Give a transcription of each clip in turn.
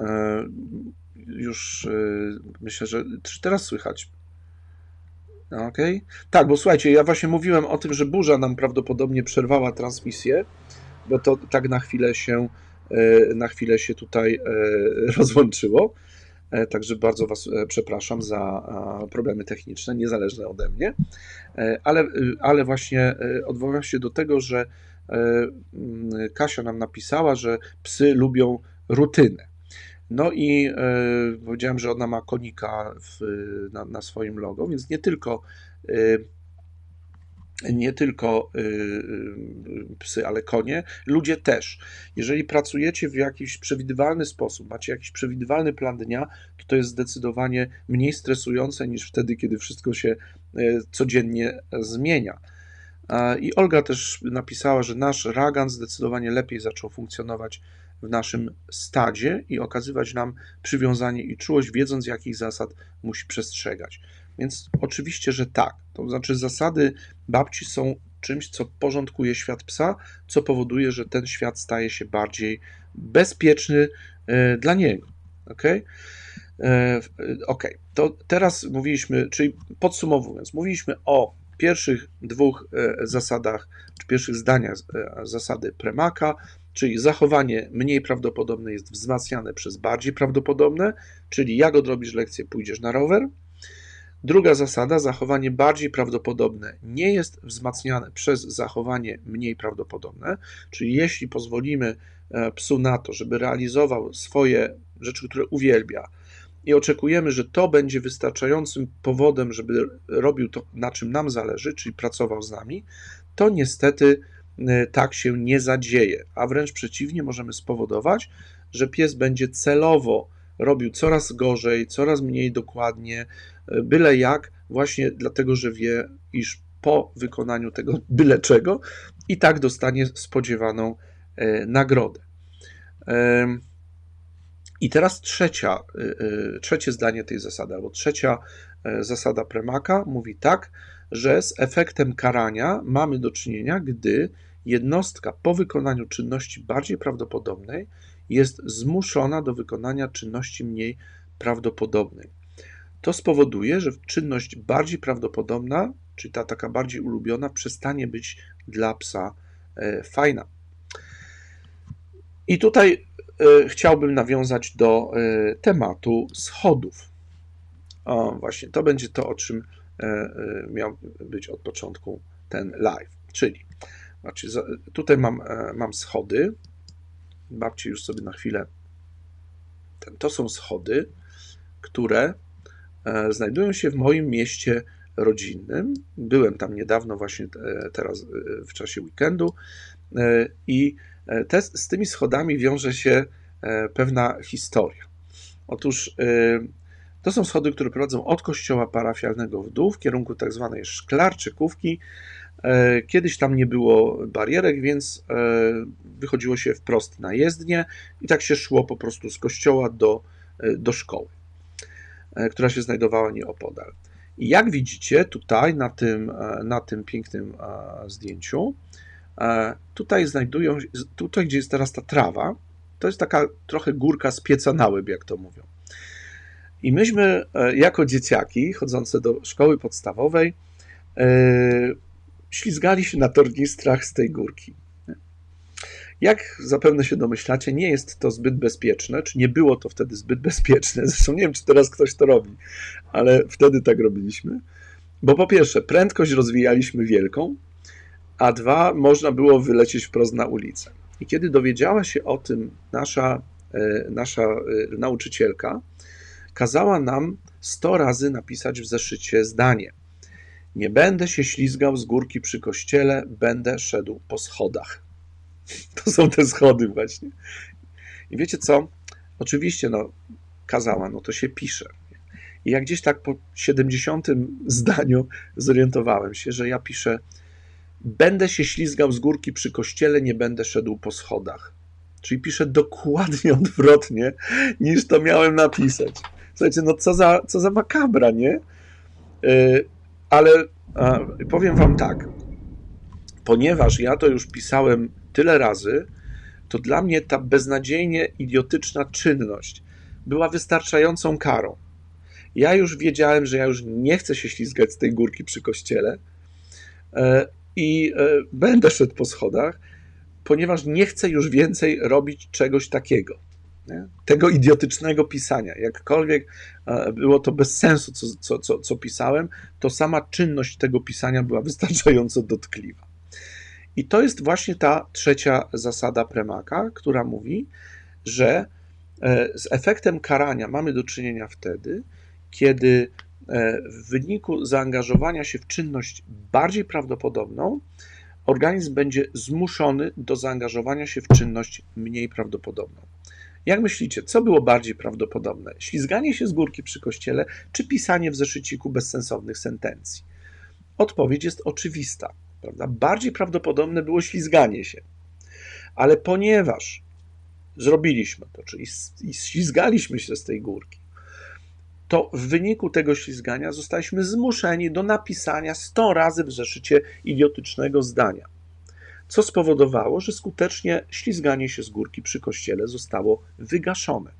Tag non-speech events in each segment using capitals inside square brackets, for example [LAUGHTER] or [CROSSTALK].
E, już e, myślę, że teraz słychać. Okej. Tak, bo słuchajcie, ja właśnie mówiłem o tym, że burza nam prawdopodobnie przerwała transmisję, bo to tak na chwilę się, e, na chwilę się tutaj [LAUGHS] rozłączyło. Także bardzo Was przepraszam za problemy techniczne, niezależne ode mnie. Ale, ale właśnie odwołam się do tego, że Kasia nam napisała, że psy lubią rutynę. No i e, powiedziałem, że ona ma konika w, na, na swoim logo, więc nie tylko e, nie tylko y, psy, ale konie, ludzie też. Jeżeli pracujecie w jakiś przewidywalny sposób, macie jakiś przewidywalny plan dnia, to to jest zdecydowanie mniej stresujące niż wtedy, kiedy wszystko się codziennie zmienia. I Olga też napisała, że nasz ragan zdecydowanie lepiej zaczął funkcjonować w naszym stadzie i okazywać nam przywiązanie i czułość, wiedząc jakich zasad musi przestrzegać. Więc oczywiście, że tak. To znaczy, zasady babci są czymś, co porządkuje świat psa, co powoduje, że ten świat staje się bardziej bezpieczny e, dla niego. Ok? Ok, to teraz mówiliśmy, czyli podsumowując, mówiliśmy o pierwszych dwóch e, zasadach, czy pierwszych zdaniach e, zasady Premaka, czyli zachowanie mniej prawdopodobne jest wzmacniane przez bardziej prawdopodobne, czyli jak odrobisz lekcję, pójdziesz na rower. Druga zasada, zachowanie bardziej prawdopodobne nie jest wzmacniane przez zachowanie mniej prawdopodobne, czyli jeśli pozwolimy e, psu na to, żeby realizował swoje rzeczy, które uwielbia, i oczekujemy, że to będzie wystarczającym powodem, żeby robił to, na czym nam zależy, czyli pracował z nami, to niestety tak się nie zadzieje, a wręcz przeciwnie, możemy spowodować, że pies będzie celowo robił coraz gorzej, coraz mniej dokładnie, e, byle jak, właśnie dlatego, że wie, iż po wykonaniu tego [LAUGHS] byle czego i tak dostanie spodziewaną e, nagrodę. I teraz trzecia, trzecie zdanie tej zasady, albo trzecia zasada Premaka mówi tak, że z efektem karania mamy do czynienia, gdy jednostka po wykonaniu czynności bardziej prawdopodobnej jest zmuszona do wykonania czynności mniej prawdopodobnej. To spowoduje, że czynność bardziej prawdopodobna, czyli ta taka bardziej ulubiona, przestanie być dla psa e, fajna. I tutaj e, chciałbym nawiązać do e, tematu schodów. O, właśnie, to będzie to, o czym miał być od początku ten live. Czyli, znaczy, tutaj mam, e, mam schody. Babci już sobie na chwilę. Ten, to są schody, które e, znajdują się w moim mieście rodzinnym. Byłem tam niedawno, właśnie e, teraz e, w czasie weekendu. E, I e, te, z tymi schodami wiąże się e, pewna historia. Otóż e, to są schody, które prowadzą od kościoła parafialnego w dół w kierunku tak zwanej szklarczykówki. E, Kiedyś tam nie było barierek, więc e, wychodziło się wprost na jezdnię i tak się szło po prostu z kościoła do, e, do szkoły, która się znajdowała nieopodal. I jak widzicie tutaj na tym, na tym pięknym zdjęciu, tutaj znajdują, tutaj gdzie jest teraz ta trawa, to jest taka trochę górka z pieca na łeb, jak to mówią. I myśmy e, jako dzieciaki chodzące do szkoły podstawowej e, ślizgali się na tornistrach z tej górki. Jak zapewne się domyślacie, nie jest to zbyt bezpieczne, czy nie było to wtedy zbyt [LAUGHS] bezpieczne. Zresztą nie wiem, czy teraz ktoś to robi, ale wtedy tak robiliśmy. Bo po pierwsze, prędkość rozwijaliśmy wielką, a dwa, można było wylecieć wprost na ulicę. I kiedy dowiedziała się o tym nasza, e, nasza nauczycielka, kazała nam 100 razy napisać w zeszycie zdanie. Nie będę się ślizgał z górki przy kościele, będę szedł po schodach. [LAUGHS] To są te schody właśnie. I wiecie co? Oczywiście, no, kazała, no to się pisze. I jak gdzieś tak po 70 zdaniu zorientowałem się, że ja piszę będę się ślizgał z górki przy kościele, nie będę szedł po schodach. Czyli piszę dokładnie [LAUGHS] odwrotnie, niż to miałem napisać. Słuchajcie, no co za, co za makabra, nie? Yy, ale powiem wam tak, ponieważ ja to już pisałem tyle razy, to dla mnie ta beznadziejnie idiotyczna czynność była wystarczającą karą. Ja już wiedziałem, że ja już nie chcę się ślizgać z tej górki przy kościele e, i e, będę szedł po schodach, ponieważ nie chcę już więcej robić czegoś takiego. Nie? Tego idiotycznego pisania. Jakkolwiek e, było to bez sensu, co, co, co, co pisałem, to sama czynność tego pisania była [LAUGHS] wystarczająco dotkliwa. I to jest właśnie ta trzecia zasada Premaka, która mówi, że z efektem karania mamy do czynienia wtedy, kiedy e, w wyniku zaangażowania się w czynność bardziej prawdopodobną, organizm będzie zmuszony do zaangażowania się w czynność mniej prawdopodobną. Jak myślicie, co było bardziej prawdopodobne? Ślizganie się z górki przy kościele, czy pisanie w zeszyciku bezsensownych sentencji? Odpowiedź jest oczywista. Prawda? Bardziej prawdopodobne było ślizganie się. Ale ponieważ zrobiliśmy to, czyli ślizgaliśmy się z tej górki, to w wyniku tego ślizgania zostaliśmy zmuszeni do napisania 100 razy w zeszycie idiotycznego zdania, co spowodowało, że skutecznie ślizganie się z górki przy kościele zostało wygaszone.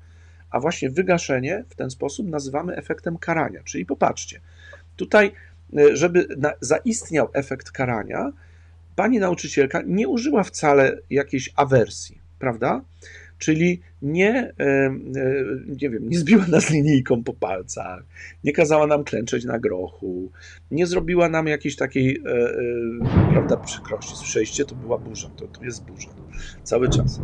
A właśnie wygaszenie w ten sposób nazywamy efektem karania. Czyli popatrzcie, tutaj, e, żeby na, zaistniał efekt karania, pani nauczycielka nie użyła wcale jakiejś awersji, prawda? Czyli nie, e, e, nie wiem, nie zbiła nas linijką po palcach, nie kazała nam klęczeć na grochu, nie zrobiła nam jakiejś takiej, e, prawda, przykrości. Słyszeliście, to była burza, to, to jest burza cały czas.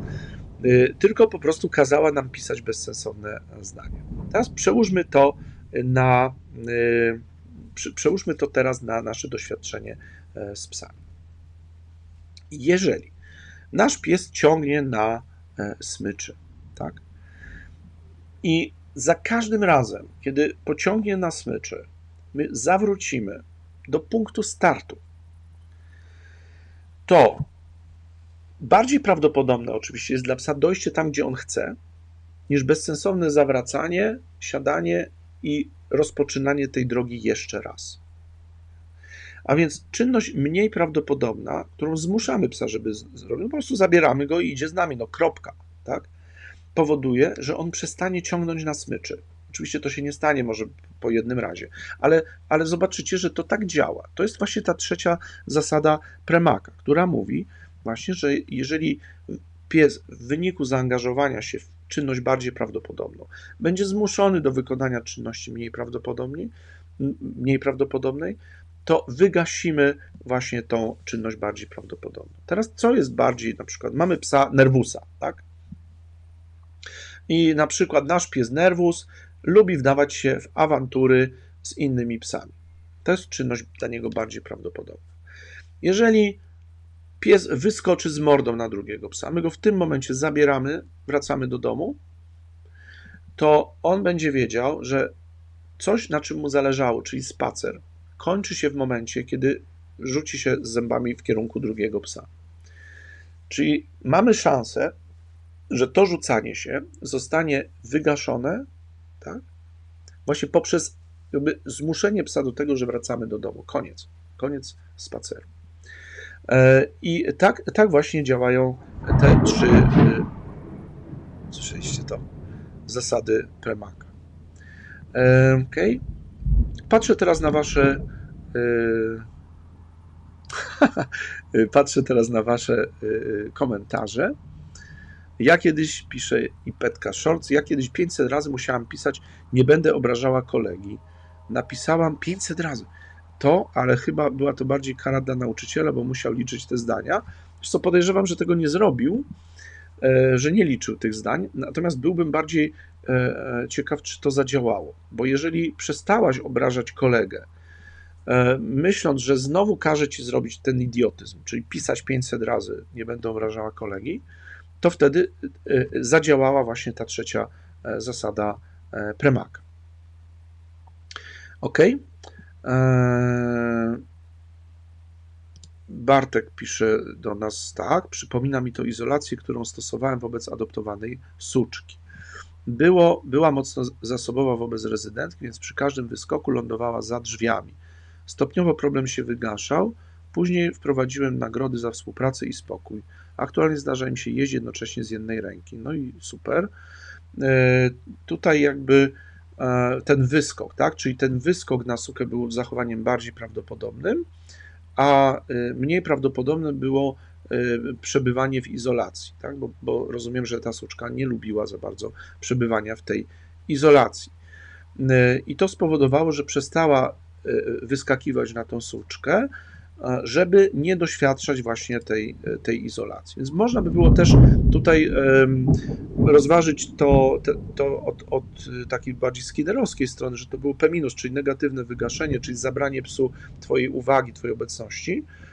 Tylko po prostu kazała nam pisać bezsensowne zdania. Teraz przełóżmy to na, przełóżmy to teraz na nasze doświadczenie z psami. Jeżeli nasz pies ciągnie na smyczy. Tak? I za każdym razem, kiedy pociągnie na smyczy, my zawrócimy do punktu startu, to bardziej prawdopodobne oczywiście jest dla psa dojście tam, gdzie on chce, niż bezsensowne zawracanie, siadanie i rozpoczynanie tej drogi jeszcze raz. A więc czynność mniej prawdopodobna, którą zmuszamy psa, żeby zrobił, po prostu zabieramy go i idzie z nami, no kropka, tak? Powoduje, że on przestanie ciągnąć na smyczy. Oczywiście to się nie stanie może po jednym razie, ale, ale zobaczycie, że to tak działa. To jest właśnie ta trzecia zasada Premaka, która mówi właśnie, że jeżeli pies w wyniku zaangażowania się w czynność bardziej prawdopodobną będzie zmuszony do wykonania czynności mniej prawdopodobnej, mniej prawdopodobnej, to wygasimy właśnie tą czynność bardziej prawdopodobną. Teraz co jest bardziej, na przykład mamy psa nerwusa, tak? I na przykład nasz pies nerwus lubi wdawać się w awantury z innymi psami. To jest czynność dla niego bardziej prawdopodobna. Jeżeli pies wyskoczy z mordą na drugiego psa, my go w tym momencie zabieramy, wracamy do domu, to on będzie wiedział, że coś, na czym mu zależało, czyli spacer, kończy się w momencie, kiedy rzuci się z zębami w kierunku drugiego psa. Czyli mamy szansę, że to rzucanie się zostanie wygaszone, tak? Właśnie poprzez jakby zmuszenie psa do tego, że wracamy do domu. Koniec. Koniec spaceru. E, I tak, tak właśnie działają te trzy, e, słyszeliście to, zasady Premaka. E, okej. Okay. Patrzę teraz na wasze. Yy, [LAUGHS] patrzę teraz na wasze yy, komentarze. Ja kiedyś piszę i Petka Shorts, ja kiedyś 500 razy musiałam pisać, nie będę obrażała kolegi. Napisałam 500 razy. To, ale chyba była to bardziej kara dla nauczyciela, bo musiał liczyć te zdania. Co podejrzewam, że tego nie zrobił, E, że nie liczył tych zdań, natomiast byłbym bardziej e, e, ciekaw, czy to zadziałało. Bo jeżeli przestałaś obrażać kolegę, myśląc, że znowu każe ci zrobić ten idiotyzm, czyli pisać 500 razy, nie będę obrażała kolegi, to wtedy zadziałała właśnie ta trzecia zasada Premaka. Ok? Bartek pisze do nas tak. Przypomina mi to izolację, którą stosowałem wobec adoptowanej suczki. Było, była mocno zasobowa wobec rezydentki, więc przy każdym wyskoku lądowała za drzwiami. Stopniowo problem się wygaszał. Później wprowadziłem nagrody za współpracę i spokój. Aktualnie zdarza im się jeść jednocześnie z jednej ręki. No i super. e, tutaj jakby e, ten wyskok, tak? Czyli ten wyskok na sukę był zachowaniem bardziej prawdopodobnym, a e, mniej prawdopodobne było przebywanie w izolacji, tak? Bo, bo rozumiem, że ta suczka nie lubiła za bardzo przebywania w tej izolacji. E, I to spowodowało, że przestała e, wyskakiwać na tą suczkę, żeby nie doświadczać właśnie tej, tej izolacji. Więc można by było też tutaj rozważyć to, to od, od y, takiej bardziej skiderowskiej strony, że to było P-, czyli negatywne wygaszenie, czyli zabranie psu Twojej uwagi, Twojej obecności, y,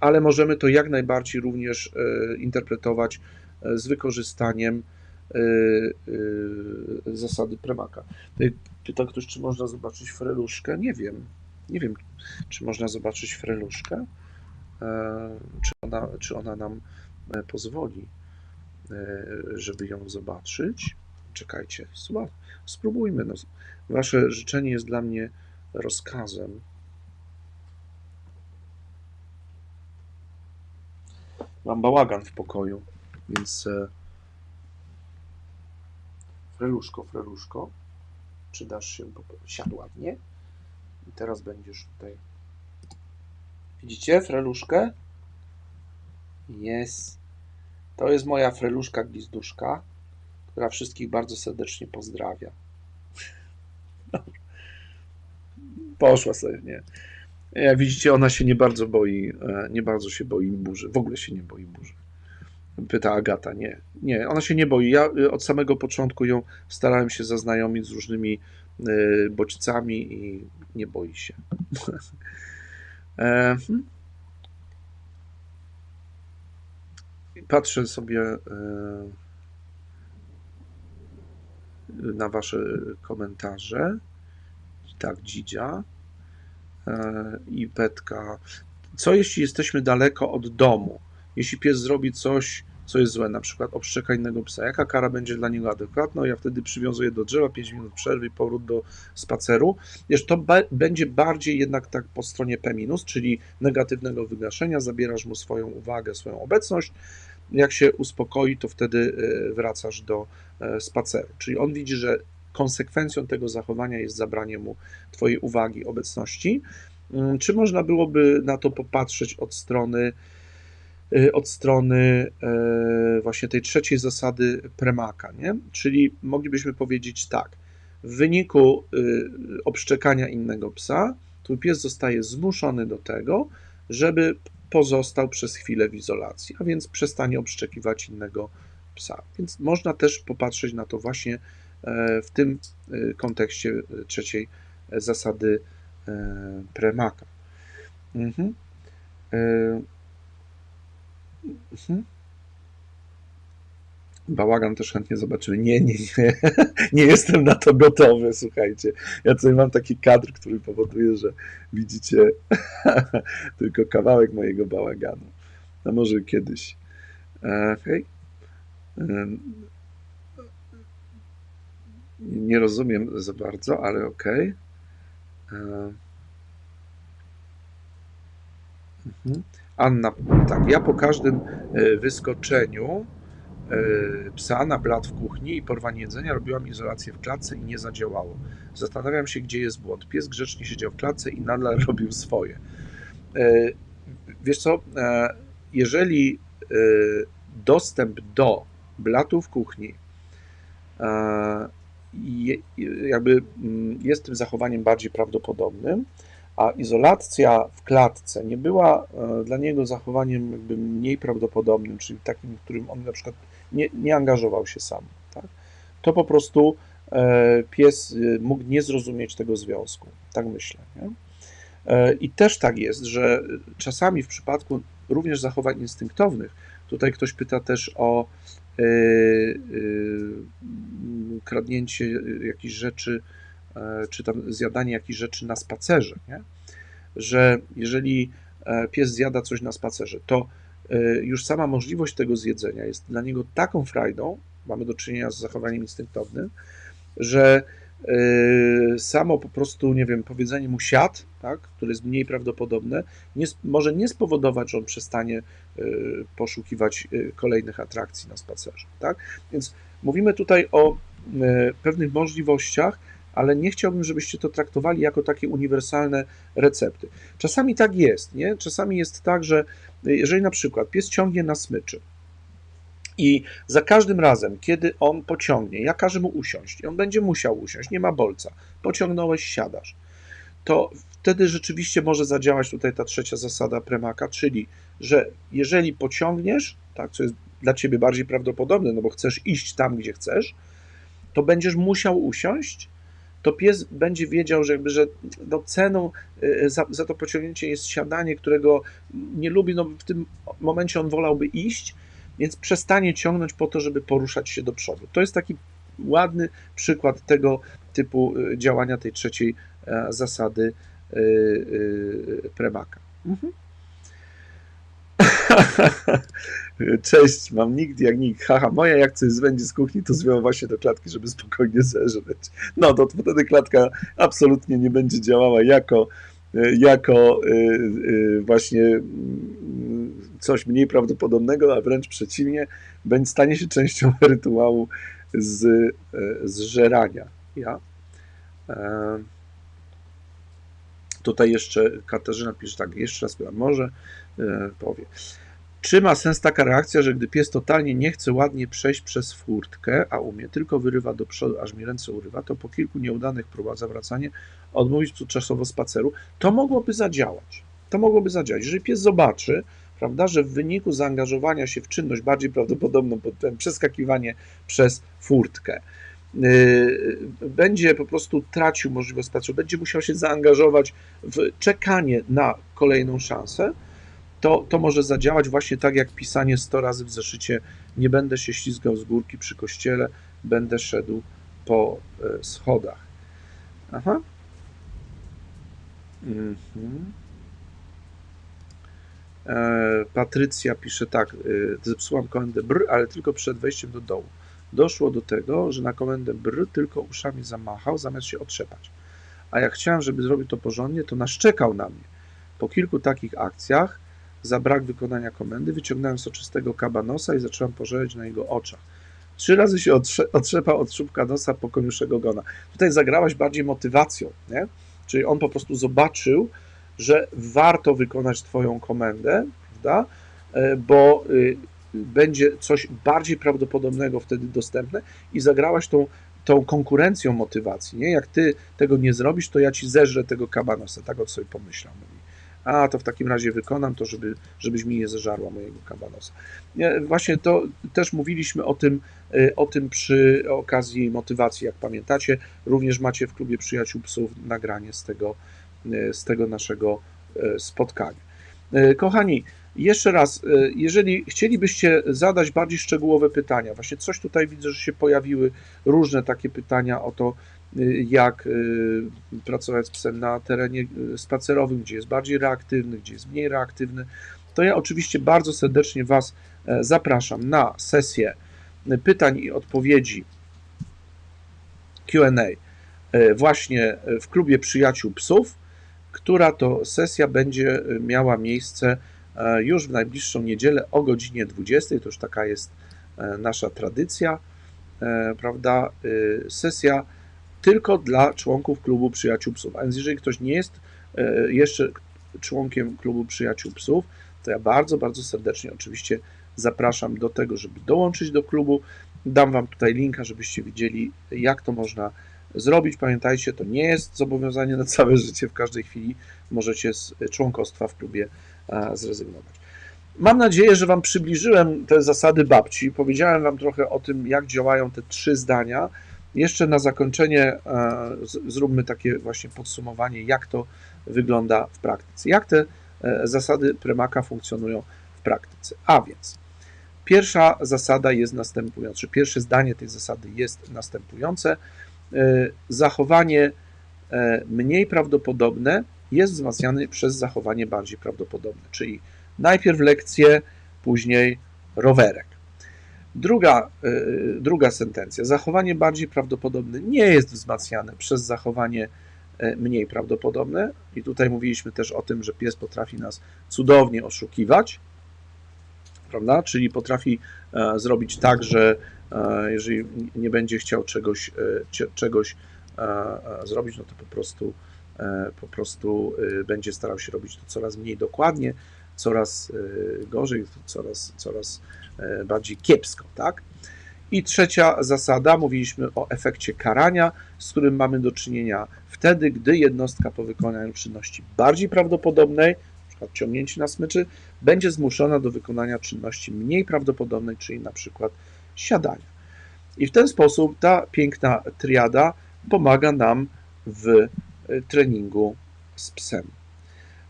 ale możemy to jak najbardziej również y, interpretować y, z wykorzystaniem y, y, zasady Premaka. Y, Pyta ktoś, czy można zobaczyć freluszkę? Nie wiem. Nie wiem, czy można zobaczyć freluszkę, e, czy ona, czy ona nam e, pozwoli e, żeby ją zobaczyć. Czekajcie, spróbujmy. No. Wasze życzenie jest dla mnie rozkazem. Mam bałagan w pokoju, więc e, freluszko, freluszko, czy dasz się, po- siadł ładnie i teraz będziesz tutaj. Widzicie freluszkę? Jest. To jest moja freluszka glizduszka, która wszystkich bardzo serdecznie pozdrawia. [LAUGHS] Poszła sobie, nie. Jak widzicie, ona się nie bardzo boi, e, nie bardzo się boi burzy. W ogóle się nie boi burzy. Pyta Agata. Nie, nie, ona się nie boi. Ja y, od samego początku ją starałem się zaznajomić z różnymi y, bodźcami i nie boi się. [LAUGHS] E, hmm. Patrzę sobie e, na Wasze komentarze. Tak, Dzidzia e, i Petka. Co jeśli jesteśmy daleko od domu? Jeśli pies zrobi coś, co jest złe, na przykład obszczeka innego psa, jaka kara będzie dla niego adekwatna? Ja wtedy przywiązuję do drzewa 5 minut przerwy i powrót do spaceru. Wiesz, to będzie bardziej jednak tak po stronie P-, czyli negatywnego wygaszenia, zabierasz mu swoją uwagę, swoją obecność. Jak się uspokoi, to wtedy e, wracasz do e, spaceru. Czyli on widzi, że konsekwencją tego zachowania jest zabranie mu Twojej uwagi, obecności. Mm, Czy można byłoby na to popatrzeć od strony, y, od strony e, właśnie tej trzeciej zasady Premaka, nie? Czyli moglibyśmy powiedzieć tak, w wyniku y, obszczekania innego psa, twój pies zostaje zmuszony do tego, żeby pozostał przez chwilę w izolacji, a więc przestanie obszczekiwać innego psa. Więc można też popatrzeć na to właśnie w tym e, kontekście e, trzeciej e, zasady e, Premaka. Mhm. E, mhm. Bałagan też chętnie zobaczymy. Nie, nie, nie. [LAUGHS] Nie jestem na to gotowy, słuchajcie. Ja tutaj mam taki kadr, który powoduje, że widzicie [LAUGHS] tylko kawałek mojego bałaganu. No może kiedyś. E, Hej. Nie rozumiem za bardzo, ale okej. E, mhm. Anna, tak, ja po każdym e, wyskoczeniu e, psa na blat w kuchni i porwanie jedzenia robiłam izolację w klatce i nie zadziałało. Zastanawiam się, gdzie jest błąd. Pies grzecznie siedział w klatce i nadal [LAUGHS] robił swoje. Wiesz co, jeżeli dostęp do blatu w kuchni je- jakby mm, jest tym zachowaniem bardziej prawdopodobnym, a izolacja w klatce nie była e, dla niego zachowaniem jakby mniej prawdopodobnym, czyli takim, w którym on na przykład nie, nie angażował się sam, tak? to po prostu e, pies e, mógł nie zrozumieć tego związku. Tak myślę. Nie? I też tak jest, że czasami w przypadku również zachowań instynktownych, tutaj ktoś pyta też o kradnięcie jakichś rzeczy, e, czy tam zjadanie jakichś rzeczy na spacerze, nie? że jeżeli e, pies zjada coś na spacerze, to e, już sama możliwość tego zjedzenia jest dla niego taką frajdą, mamy do czynienia z zachowaniem instynktownym, że samo po prostu, nie wiem, powiedzenie mu siad, tak, które jest mniej prawdopodobne, nie, może nie spowodować, że on przestanie poszukiwać yy, kolejnych atrakcji na spacerze. Tak? Więc mówimy tutaj o yy, pewnych możliwościach, ale nie chciałbym, żebyście to traktowali jako takie uniwersalne recepty. Czasami tak jest, nie? Czasami jest tak, że jeżeli na przykład pies ciągnie na smyczy, i za każdym razem, kiedy on pociągnie, ja każę mu usiąść i on będzie musiał usiąść, nie ma bolca, pociągnąłeś, siadasz, to wtedy rzeczywiście może zadziałać tutaj ta trzecia zasada Premaka, czyli, że jeżeli pociągniesz, tak, co jest dla ciebie bardziej prawdopodobne, no bo chcesz iść tam, gdzie chcesz, to będziesz musiał usiąść, to pies będzie wiedział, że, jakby, że no ceną y, za, za to pociągnięcie jest siadanie, którego nie lubi, no w tym momencie on wolałby iść, więc przestanie ciągnąć po to, żeby poruszać się do przodu. To jest taki ładny przykład tego typu y, działania tej trzeciej e, zasady y, y, Premaka. Mhm. [LAUGHS] Cześć, mam nikt jak nikt. Haha, moja jak coś będzie z kuchni, to zwiął właśnie do klatki, żeby spokojnie zeżreć. No to wtedy klatka absolutnie nie będzie działała jako, jako właśnie mm, coś mniej prawdopodobnego, a wręcz przeciwnie, będzie stanie się częścią rytuału z, z żerania. Ja. E, tutaj jeszcze Katarzyna pisze tak, jeszcze raz może e, powie. Czy ma sens taka reakcja, że gdy pies totalnie nie chce ładnie przejść przez furtkę, a umie, tylko wyrywa do przodu, aż mi ręce urywa, to po kilku nieudanych próbach zawracania odmówić czasowo spaceru, to mogłoby zadziałać. To mogłoby zadziałać. Jeżeli pies zobaczy, prawda, że w wyniku zaangażowania się w czynność bardziej prawdopodobną przeskakiwanie przez furtkę, będzie po prostu tracił możliwość spaceru, będzie musiał się zaangażować w czekanie na kolejną szansę, to, to może zadziałać właśnie tak jak pisanie 100 razy w zeszycie nie będę się ślizgał z górki przy kościele, będę szedł po e, schodach. Aha. Mhm. E, Patrycja pisze tak, e, zepsułam komendę br, ale tylko przed wejściem do dołu. Doszło do tego, że na komendę br tylko uszami zamachał, zamiast się otrzepać. A jak chciałem, żeby zrobił to porządnie, to naszczekał na mnie. Po kilku takich akcjach, za brak wykonania komendy, wyciągnąłem soczystego kaba nosa i zacząłem pożerać na jego oczach. Trzy razy się otrze otrzepał od czubka nosa po koniuszego gona. Tutaj zagrałaś bardziej motywacją, nie? Czyli on po prostu zobaczył, że warto wykonać Twoją komendę, prawda? E, bo y, będzie coś bardziej prawdopodobnego wtedy dostępne i zagrałaś tą, tą konkurencją motywacji. Nie? Jak ty tego nie zrobisz, to ja ci zeżrę tego kabanosa. Tak od sobie pomyślał. Mówi. A to w takim razie wykonam to, żeby, żebyś mi nie zeżarła mojego kabanosa. Właśnie to też mówiliśmy o tym, y, o tym przy okazji motywacji, jak pamiętacie. Również macie w klubie Przyjaciół Psów nagranie z tego, y, z tego naszego y, spotkania. Kochani, jeszcze raz, jeżeli chcielibyście zadać bardziej szczegółowe pytania, właśnie coś tutaj widzę, że się pojawiły różne takie pytania o to, jak pracować z psem na terenie spacerowym, gdzie jest bardziej reaktywny, gdzie jest mniej reaktywny, to ja oczywiście bardzo serdecznie Was zapraszam na sesję pytań i odpowiedzi QA właśnie w klubie Przyjaciół Psów, która to sesja będzie miała miejsce już w najbliższą niedzielę o godzinie 20. To już taka jest nasza tradycja, prawda? Sesja tylko dla członków klubu Przyjaciół Psów. A więc jeżeli ktoś nie jest jeszcze członkiem klubu Przyjaciół Psów, to ja bardzo, bardzo serdecznie oczywiście zapraszam do tego, żeby dołączyć do klubu. Dam Wam tutaj linka, żebyście widzieli, jak to można zrobić. Pamiętajcie, to nie jest zobowiązanie na całe życie. W każdej chwili możecie z członkostwa w klubie zrezygnować. Mam nadzieję, że Wam przybliżyłem te zasady babci. Powiedziałem Wam trochę o tym, jak działają te trzy zdania. Jeszcze na zakończenie zróbmy takie właśnie podsumowanie, jak to wygląda w praktyce. Jak te zasady Premaka funkcjonują w praktyce. A więc pierwsza zasada jest następująca, pierwsze zdanie tej zasady jest następujące. Zachowanie mniej prawdopodobne jest wzmacniane przez zachowanie bardziej prawdopodobne, czyli najpierw lekcje, później rowerek. Druga, y, druga sentencja. Zachowanie bardziej prawdopodobne nie jest wzmacniane przez zachowanie y, mniej prawdopodobne. I tutaj mówiliśmy też o tym, że pies potrafi nas cudownie oszukiwać, prawda? Czyli potrafi e, zrobić tak, że e, jeżeli nie będzie chciał czegoś, e, czegoś zrobić, no to po prostu, po prostu e, będzie starał się robić to coraz mniej dokładnie, coraz e, gorzej, coraz, coraz e, bardziej kiepsko, tak? I trzecia zasada, mówiliśmy o efekcie karania, z którym mamy do czynienia wtedy, gdy jednostka po wykonaniu czynności bardziej prawdopodobnej, np. ciągnięcie na smyczy, będzie zmuszona do wykonania czynności mniej prawdopodobnej, czyli przykład siadania. I w ten sposób ta piękna triada pomaga nam w e, treningu z psem.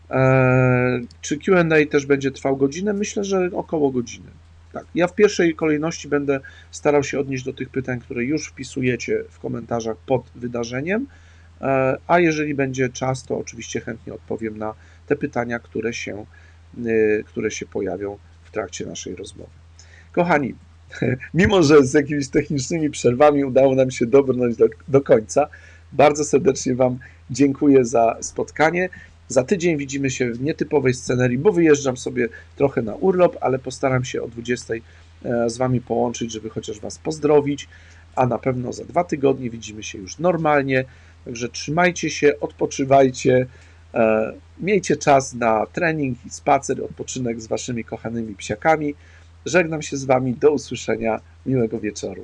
Eee, Czy QA też będzie trwał godzinę? Myślę, że około godziny. Tak. Ja w pierwszej kolejności będę starał się odnieść do tych pytań, które już wpisujecie w komentarzach pod wydarzeniem, e, a jeżeli będzie czas, to oczywiście chętnie odpowiem na te pytania, które się, y, które się pojawią w trakcie naszej rozmowy. Kochani, [LAUGHS] mimo że z jakimiś technicznymi przerwami udało nam się dobrnąć do, do końca, bardzo serdecznie Wam dziękuję za spotkanie. Za tydzień widzimy się w nietypowej scenerii, bo wyjeżdżam sobie trochę na urlop, ale postaram się o 20 e, z Wami połączyć, żeby chociaż Was pozdrowić, a na pewno za dwa tygodnie widzimy się już normalnie. Także trzymajcie się, odpoczywajcie, e, miejcie czas na trening i spacer, odpoczynek z Waszymi kochanymi psiakami. Żegnam się z Wami, do usłyszenia, miłego wieczoru.